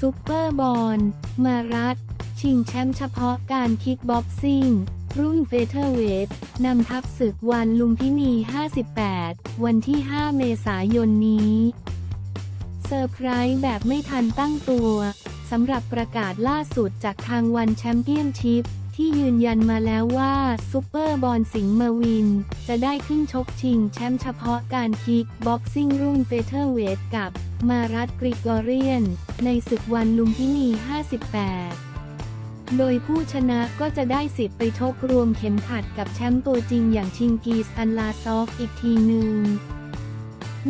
ซุปเปอร์บอลมารัดชิงแชมป์เฉพาะการคิกบ็อกซิ่ง รุ่นเฟเธอร์เวทนำทัพศึกวันลุมพินี 58 วันที่ 5 เมษายนนี้เซอร์ไพรส์แบบไม่ทันตั้งตัวสำหรับประกาศล่าสุดจากทางวันแชมเปี้ยนชิพที่ยืนยันมาแล้วว่าซุปเปอร์บอลสิงห์มาวิน จะได้ขึ้นชกชิงแชมป์เฉพาะการคิกบ็อกซิ่งรุ่นเฟเธอร์เวทกับ มารัตกริกอเรียน ในศึกวันลุมพินี 58 โดยผู้ชนะก็จะได้สิทธิ์ไปชกรวมเข็มขัดกับแชมป์ตัวจริงอย่างชิงกีสอันลาซอฟอีกทีหนึ่ง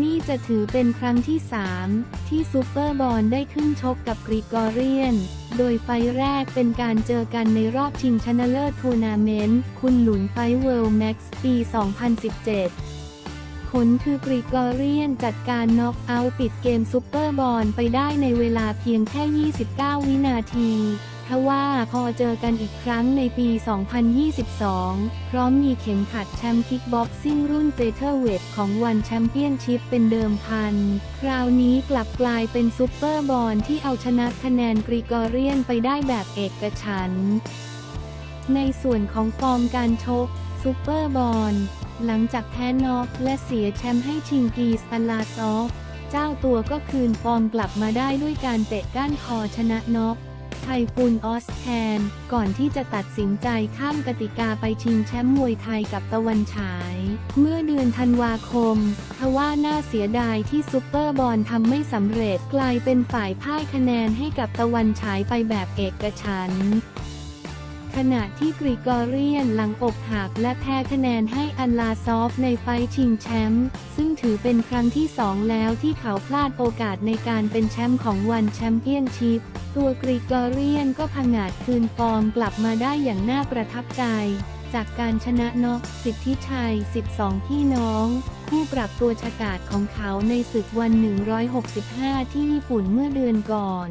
นี่จะถือเป็นครั้งที่ 3 ที่ซูเปอร์บอลได้ขึ้นชกกับกรีกอเรียน โดยไฟแรกเป็นการเจอกันในรอบชิงชนะเลิศทัวร์นาเมนต์ คุณหลุนไฟเวิลด์แม็กซ์ปี 2017 ผลคือกรีกอเรียนจัดการน็อกเอาท์ปิดเกมซูเปอร์บอลไปได้ในเวลาเพียงแค่ 29 วินาทีทว่าพอเจอกันอีกครั้งในปี 2022 พร้อมมีเข็มขัดแชมป์คิกบ็อกซิ่งรุ่นเฟเธอร์เวทของวันแชมเปี้ยนชิพเป็นเดิมพัน คราวนี้กลับกลายเป็นซุปเปอร์บอลที่เอาชนะคะแนนกรีกอเรียนไปได้แบบเอกฉันท์ในส่วนของฟอร์มการชกซุปเปอร์บอล หลังจากแพ้น็อกและเสียแชมป์ให้ชิงกีสอัลลาซอฟ เจ้าตัวก็คืนฟอร์มกลับมาได้ด้วยการเตะก้านคอชนะน็อกไทฟูนออสแทน ก่อนที่จะตัดสินใจข้ามกติกาไปชิงแชมป์มวยไทยกับตะวันฉาย เมื่อเดือนธันวาคม ทว่าน่าเสียดายที่ซุปเปอร์บอลทำไม่สำเร็จกลายเป็นฝ่ายพ่ายคะแนนให้กับตะวันฉายไปแบบเอกฉันท์ ขณะที่กรีกอเรียนหลังอกหักและแพ้คะแนนให้อันลาซอฟในไฟชิงแชมป์ซึ่งถือเป็นครั้งที่สองแล้วที่เขาพลาดโอกาสในการเป็นแชมป์ของวันแชมเปี้ยนชิพตัวกรีกอเรียนก็พังอาจคืนฟอร์มกลับมาได้อย่างน่าประทับใจ จากการชนะน็อกสิทธิชัย 12 พี่น้องผู้ปรับตัวฉกาจของเขาในศึกวัน 165 ที่ญี่ปุ่นเมื่อเดือนก่อน